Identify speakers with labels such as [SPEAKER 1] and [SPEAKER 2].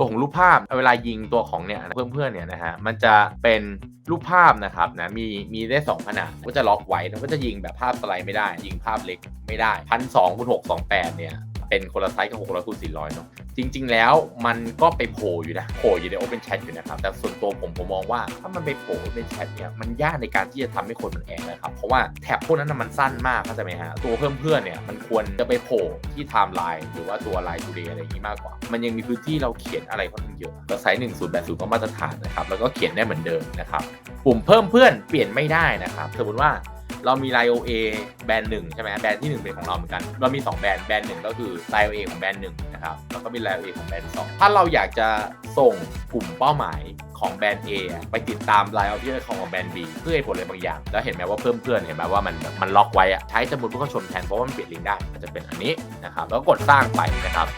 [SPEAKER 1] ตัวของรูปภาพเวลายิงตัวของเนี่ยเพื่อนๆเนี่ยนะฮะมันจะเป็นรูปภาพนะครับนะมีมีได้ 2 ขนาดก็จะล็อกไว้แล้วก็จะยิงแบบภาพสไลด์ไม่ได้ ยิงภาพเล็กไม่ได้พันสองคูณหกสองแปดเนี่ย เป็นคนละไซส์กับหกร้อยคูณสี่ร้อยเนาะจริง ๆ แล้วมันก็ไปโผล่อยู่นะโผล่อยู่ใน Open Chat อยู่นะครับ แต่ส่วนตัวผมผมมองว่าถ้ามันไปโผล่ Open Chat เนี่ยมันยากในการที่จะทำให้คนมันแองนะครับ เพราะว่าแท็บพวกนั้นมันสั้นมากเข้าใจไหมฮะตัวเพิ่มเพื่อนเนี่ยมันควรจะไปโผล่ที่ไทม์ไลน์หรือว่าตัวไลน์ทูเดย์อะไรอย่างนี้มากกว่า มันยังมีพื้นที่เราเขียนอะไรค่อนข้างเยอะก็ไซส์หนึ่งศูนย์แปดศูนย์ก็มาตรฐานนะครับแล้วก็เขียนได้เหมือนเดิมนะครับปุ่มเพิ่มเพื่อนเปลี่ยนไม่ได้นะครับสมมติว่า เรามี Line OA แบรนด์หนึ่งใช่ไหมแบรนด์ที่หนึ่งเป็นของเราเหมือนกัน เรามี 2 แบรนด์ แบรนด์หนึ่งก็คือ Line OA ของแบรนด์หนึ่งนะครับ แล้วก็มี Line OA ของแบรนด์สองถ้าเราอยากจะส่งกลุ่มเป้าหมายของแบรนด์ A ไปติดตาม Line Official ของแบรนด์ B เพื่อให้ผลอะไรบางอย่าง แล้วเห็นไหมว่าเพิ่มเพื่อนเห็นไหมว่ามันมันล็อกไว้อะใช้สมุดผู้เข้าชมแทนเพราะว่ามันเปลี่ยนลิงก์ได้มันจะเป็นอันนี้นะครับแล้วกดสร้างไปนะครับ